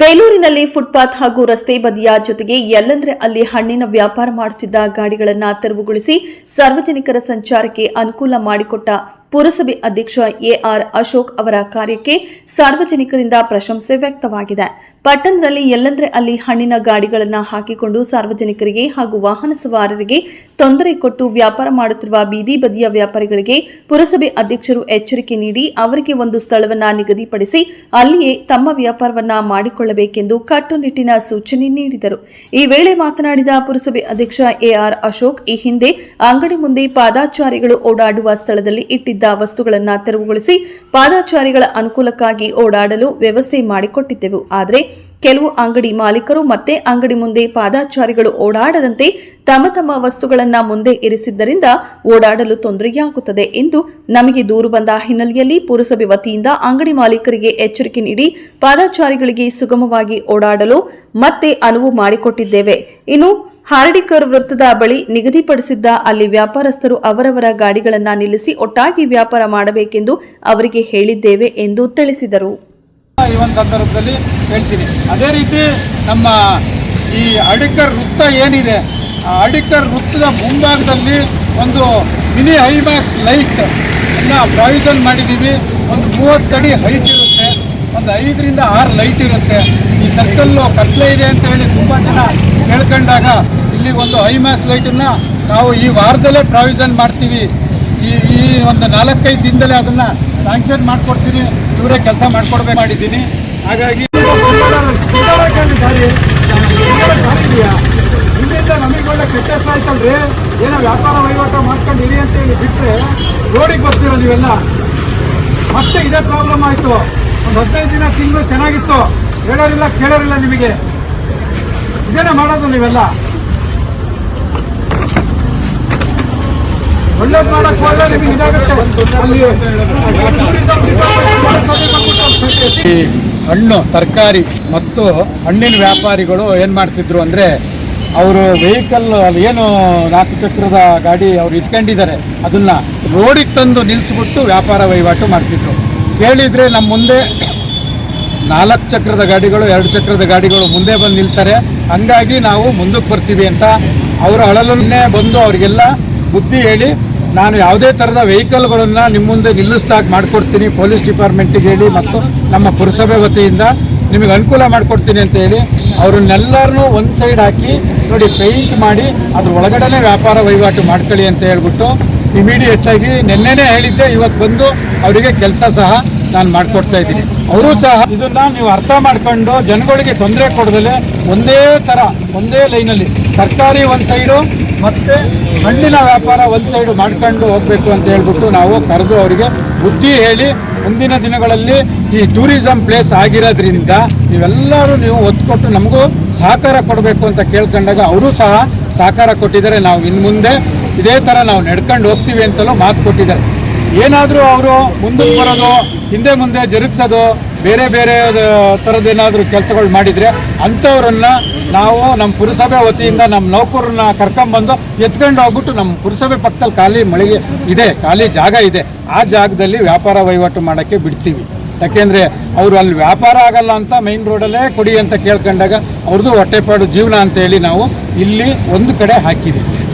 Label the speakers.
Speaker 1: ಬೇಲೂರಿನಲ್ಲಿ footpath ಹಾಗೂ ರಸ್ತೆ ಬದಿಯ ಜೊತೆಗೆ ಎಲ್ಲಂದ್ರೆ ಅಲ್ಲಿ ಹಣ್ಣಿನ ವ್ಯಾಪಾರ ಮಾಡುತ್ತಿದ್ದ ಗಾಡಿಗಳನ್ನು ತೆರವುಗೊಳಿಸಿ ಸಾರ್ವಜನಿಕರ ಸಂಚಾರಕ್ಕೆ ಅನುಕೂಲ ಮಾಡಿಕೊಟ್ಟ ಪುರಸಭೆ ಅಧ್ಯಕ್ಷ ಎಆರ್ ಅಶೋಕ್ ಅವರ ಕಾರ್ಯಕ್ಕೆ ಸಾರ್ವಜನಿಕರಿಂದ ಪ್ರಶಂಸೆ ವ್ಯಕ್ತವಾಗಿದೆ. ಪಟ್ಟಣದಲ್ಲಿ ಎಲ್ಲಂದ್ರೆ ಅಲ್ಲಿ ಹಣ್ಣಿನ ಗಾಡಿಗಳನ್ನು ಹಾಕಿಕೊಂಡು ಸಾರ್ವಜನಿಕರಿಗೆ ಹಾಗೂ ವಾಹನ ಸವಾರರಿಗೆ ತೊಂದರೆ ಕೊಟ್ಟು ವ್ಯಾಪಾರ ಮಾಡುತ್ತಿರುವ ಬೀದಿ ಬದಿಯ ವ್ಯಾಪಾರಿಗಳಿಗೆ ಪುರಸಭೆ ಅಧ್ಯಕ್ಷರು ಎಚ್ಚರಿಕೆ ನೀಡಿ ಅವರಿಗೆ ಒಂದು ಸ್ಥಳವನ್ನ ನಿಗದಿಪಡಿಸಿ ಅಲ್ಲಿಯೇ ತಮ್ಮ ವ್ಯಾಪಾರವನ್ನ ಮಾಡಿಕೊಳ್ಳಬೇಕೆಂದು ಕಟ್ಟುನಿಟ್ಟಿನ ಸೂಚನೆ ನೀಡಿದರು. ಈ ವೇಳೆ ಮಾತನಾಡಿದ ಪುರಸಭೆ ಅಧ್ಯಕ್ಷ ಎಆರ್ ಅಶೋಕ್, ಈ ಹಿಂದೆ ಅಂಗಡಿ ಮುಂದೆ ಪಾದಾಚಾರಿಗಳು ಓಡಾಡುವ ಸ್ಥಳದಲ್ಲಿ ಇಟ್ಟಿದ್ದ ವಸ್ತುಗಳನ್ನು ತೆರವುಗೊಳಿಸಿ ಪಾದಾಚಾರಿಗಳ ಅನುಕೂಲಕ್ಕಾಗಿ ಓಡಾಡಲು ವ್ಯವಸ್ಥೆ ಮಾಡಿಕೊಟ್ಟಿದ್ದೆವು. ಆದರೆ ಕೆಲವು ಅಂಗಡಿ ಮಾಲೀಕರು ಮತ್ತೆ ಅಂಗಡಿ ಮುಂದೆ ಪಾದಾಚಾರಿಗಳು ಓಡಾಡದಂತೆ ತಮ್ಮ ತಮ್ಮ ವಸ್ತುಗಳನ್ನು ಮುಂದೆ ಇರಿಸಿದ್ದರಿಂದ ಓಡಾಡಲು ತೊಂದರೆಯಾಗುತ್ತದೆ ಎಂದು ನಮಗೆ ದೂರು ಬಂದ ಹಿನ್ನೆಲೆಯಲ್ಲಿ ಪುರಸಭೆ ವತಿಯಿಂದ ಅಂಗಡಿ ಮಾಲೀಕರಿಗೆ ಎಚ್ಚರಿಕೆ ನೀಡಿ ಪಾದಾಚಾರಿಗಳಿಗೆ ಸುಗಮವಾಗಿ ಓಡಾಡಲು ಮತ್ತೆ ಅನುವು ಮಾಡಿಕೊಟ್ಟಿದ್ದೇವೆ. ಇನ್ನು ಹಾರ್ಡಿಕರ್ ವೃತ್ತದ ಬಳಿ ನಿಗದಿಪಡಿಸಿದ್ದ ಅಲ್ಲಿ ವ್ಯಾಪಾರಸ್ಥರು ಅವರವರ ಗಾಡಿಗಳನ್ನು ನಿಲ್ಲಿಸಿ ಒಟ್ಟಾಗಿ ವ್ಯಾಪಾರ ಮಾಡಬೇಕೆಂದು ಅವರಿಗೆ ಹೇಳಿದ್ದೇವೆ ಎಂದು ತಿಳಿಸಿದರು.
Speaker 2: ಈ ಒಂದು ಹೇಳ್ತೀನಿ. ಅದೇ ರೀತಿ ನಮ್ಮ ಈ ಅಡಿಕರ್ ವೃತ್ತ ಏನಿದೆ, ಆ ಅಡಿಕರ್ ವೃತ್ತದ ಮುಂಭಾಗದಲ್ಲಿ ಒಂದು ಮಿನಿ ಹೈಮ್ಯಾಕ್ಸ್ ಲೈಟ್ ಅನ್ನ ಪ್ರಾವಿಷನ್ ಮಾಡಿದ್ದೀವಿ. ಒಂದು ಮೂವತ್ತಡಿ ಹೈಟ್ ಇರುತ್ತೆ. ಒಂದು ಐದರಿಂದ ಆರು ಲೈಟ್ ಇರುತ್ತೆ. ಈ ಸರ್ಕಲ್ಲು ಕತ್ಲೆ ಇದೆ ಅಂತ ಹೇಳಿ ತುಂಬ ಜನ ಕೇಳ್ಕೊಂಡಾಗ ಇಲ್ಲಿ ಒಂದು ಹೈಮ್ಯಾಕ್ಸ್ ಲೈಟನ್ನು ನಾವು ಈ ವಾರದಲ್ಲೇ ಪ್ರಾವಿಷನ್ ಮಾಡ್ತೀವಿ. ಈ ಈ ಒಂದು ನಾಲ್ಕೈದು ದಿನದಲ್ಲೇ ಅದನ್ನು ಸ್ಯಾಂಕ್ಷನ್ ಮಾಡಿಕೊಡ್ತೀನಿ. ಇವರೇ ಕೆಲಸ ಮಾಡಿಕೊಡ್ಬೇಕು ಮಾಡಿದ್ದೀನಿ. ಹಾಗಾಗಿ ಇಲ್ಲಿಂದ ನಮಗೆ ಒಳ್ಳೆ ಕೆಟ್ಟ ಆಯ್ತಲ್ರಿ ಏನೋ ವ್ಯಾಪಾರ ವಹಿವಾಟು ಮಾಡ್ಕೊಂಡು ಇರಿ ಅಂತ ಹೇಳಿ ಬಿಟ್ಟರೆ ರೋಡಿಗೆ ಬರ್ತೀರ ನೀವೆಲ್ಲ? ಮತ್ತೆ ಇದೇ ಪ್ರಾಬ್ಲಮ್ ಆಯಿತು. ಒಂದು ಹದಿನೈದು ದಿನ ತಿಂಗಳು ಚೆನ್ನಾಗಿತ್ತು. ಹೇಳೋರಿಲ್ಲ ಕೇಳೋರಿಲ್ಲ ನಿಮಗೆ. ಇದೇನೇ ಮಾಡೋದು ನೀವೆಲ್ಲ? ಒಳ್ಳೇದು ಮಾಡಕ್ಕೆ ನಿಮಗೆ ಹಣ್ಣು, ತರಕಾರಿ ಮತ್ತು ಹಣ್ಣಿನ ವ್ಯಾಪಾರಿಗಳು ಏನು ಮಾಡ್ತಿದ್ರು ಅಂದರೆ ಅವರು ವೆಹಿಕಲ್ ಅಲ್ಲಿ ಏನು ನಾಲ್ಕು ಚಕ್ರದ ಗಾಡಿ ಅವ್ರು ಇಟ್ಕೊಂಡಿದ್ದಾರೆ, ಅದನ್ನು ರೋಡಿಗೆ ತಂದು ನಿಲ್ಲಿಸ್ಬಿಟ್ಟು ವ್ಯಾಪಾರ ವಹಿವಾಟು ಮಾಡ್ತಿದ್ರು. ಕೇಳಿದರೆ ನಮ್ಮ ಮುಂದೆ ನಾಲ್ಕು ಚಕ್ರದ ಗಾಡಿಗಳು, ಎರಡು ಚಕ್ರದ ಗಾಡಿಗಳು ಮುಂದೆ ಬಂದು ನಿಲ್ತಾರೆ. ಹಂಗಾಗಿ ನಾವು ಮುಂದಕ್ಕೆ ಬರ್ತೀವಿ ಅಂತ ಅವರು ಅಳಲನ್ನೇ ಬಂದು ಅವರಿಗೆಲ್ಲ ಬುದ್ಧಿ ಹೇಳಿ ನಾನು ಯಾವುದೇ ಥರದ ವೆಹಿಕಲ್ಗಳನ್ನು ನಿಮ್ಮ ಮುಂದೆ ನಿಲ್ಲಿಸ್ದಾಗ ಮಾಡಿಕೊಡ್ತೀನಿ, ಪೊಲೀಸ್ ಡಿಪಾರ್ಟ್ಮೆಂಟಿಗೆ ಹೇಳಿ ಮತ್ತು ನಮ್ಮ ಪುರಸಭೆ ವತಿಯಿಂದ ನಿಮಗೆ ಅನುಕೂಲ ಮಾಡಿಕೊಡ್ತೀನಿ ಅಂತ ಹೇಳಿ ಅವ್ರನ್ನೆಲ್ಲರನ್ನೂ ಒಂದು ಸೈಡ್ ಹಾಕಿ ನೋಡಿ ಪೇಂಟ್ ಮಾಡಿ ಅದ್ರ ಒಳಗಡೆನೆ ವ್ಯಾಪಾರ ವಹಿವಾಟು ಮಾಡ್ಕೊಳ್ಳಿ ಅಂತ ಹೇಳ್ಬಿಟ್ಟು ಇಮಿಡಿಯೇಟ್ ಆಗಿ ನಿನ್ನೆನೇ ಹೇಳಿದ್ದೆ ಇವತ್ತು ಬಂದು ಅವರಿಗೆ ಕೆಲಸ ಸಹ ನಾನು ಮಾಡಿಕೊಡ್ತಾ ಇದ್ದೀನಿ. ಅವರು ಸಹ ಇದನ್ನ ನೀವು ಅರ್ಥ ಮಾಡ್ಕೊಂಡು ಜನಗಳಿಗೆ ತೊಂದರೆ ಕೊಡದಲೆ ಒಂದೇ ಥರ ಒಂದೇ ಲೈನಲ್ಲಿ ತರಕಾರಿ ಒಂದು ಸೈಡು ಮತ್ತೆ ಹಣ್ಣಿನ ವ್ಯಾಪಾರ ಒಂದು ಸೈಡು ಮಾಡ್ಕೊಂಡು ಹೋಗಬೇಕು ಅಂತ ಹೇಳ್ಬಿಟ್ಟು ನಾವು ಕರೆದು ಅವರಿಗೆ ಬುದ್ಧಿ ಹೇಳಿ ಮುಂದಿನ ದಿನಗಳಲ್ಲಿ ಈ ಟೂರಿಸಂ ಪ್ಲೇಸ್ ಆಗಿರೋದ್ರಿಂದ ನೀವೆಲ್ಲರೂ ನೀವು ಒತ್ತು ಕೊಟ್ಟು ನಮಗೂ ಸಹಕಾರ ಕೊಡಬೇಕು ಅಂತ ಕೇಳ್ಕೊಂಡಾಗ ಅವರು ಸಹ ಸಹಕಾರ ಕೊಟ್ಟಿದ್ದಾರೆ. ನಾವು ಇನ್ನು ಮುಂದೆ ಇದೇ ಥರ ನಾವು ನಡ್ಕೊಂಡು ಹೋಗ್ತೀವಿ ಅಂತಲೂ ಮಾತು ಕೊಟ್ಟಿದ್ದಾರೆ. ಏನಾದರೂ ಅವರು ಮುಂದಕ್ಕೆ ಬರೋದು, ಹಿಂದೆ ಮುಂದೆ ಜರುಗಿಸೋದು ಬೇರೆ ಬೇರೆ ಥರದ್ದೇನಾದರೂ ಕೆಲಸಗಳು ಮಾಡಿದರೆ ಅಂಥವ್ರನ್ನ ನಾವು ನಮ್ಮ ಪುರಸಭೆ ವತಿಯಿಂದ ನಮ್ಮ ನೌಕರನ್ನ ಕರ್ಕೊಂಬಂದು ಎತ್ಕೊಂಡು ಹೋಗ್ಬಿಟ್ಟು ನಮ್ಮ ಪುರಸಭೆ ಪಕ್ಕದಲ್ಲಿ ಖಾಲಿ ಮಳಿಗೆ ಇದೆ, ಖಾಲಿ ಜಾಗ ಇದೆ. ಆ ಜಾಗದಲ್ಲಿ ವ್ಯಾಪಾರ ವಹಿವಾಟು ಮಾಡೋಕ್ಕೆ ಬಿಡ್ತೀವಿ. ಯಾಕೆಂದರೆ ಅವರು ಅಲ್ಲಿ ವ್ಯಾಪಾರ ಆಗಲ್ಲ ಅಂತ ಮೈನ್ ರೋಡಲ್ಲೇ ಕೊಡಿ ಅಂತ ಕೇಳ್ಕೊಂಡಾಗ ಅವ್ರದ್ದು ಹೊಟ್ಟೆಪಾಡು ಜೀವನ ಅಂತ ಹೇಳಿ ನಾವು ಇಲ್ಲಿ ಒಂದು ಕಡೆ ಹಾಕಿದ್ದೀವಿ.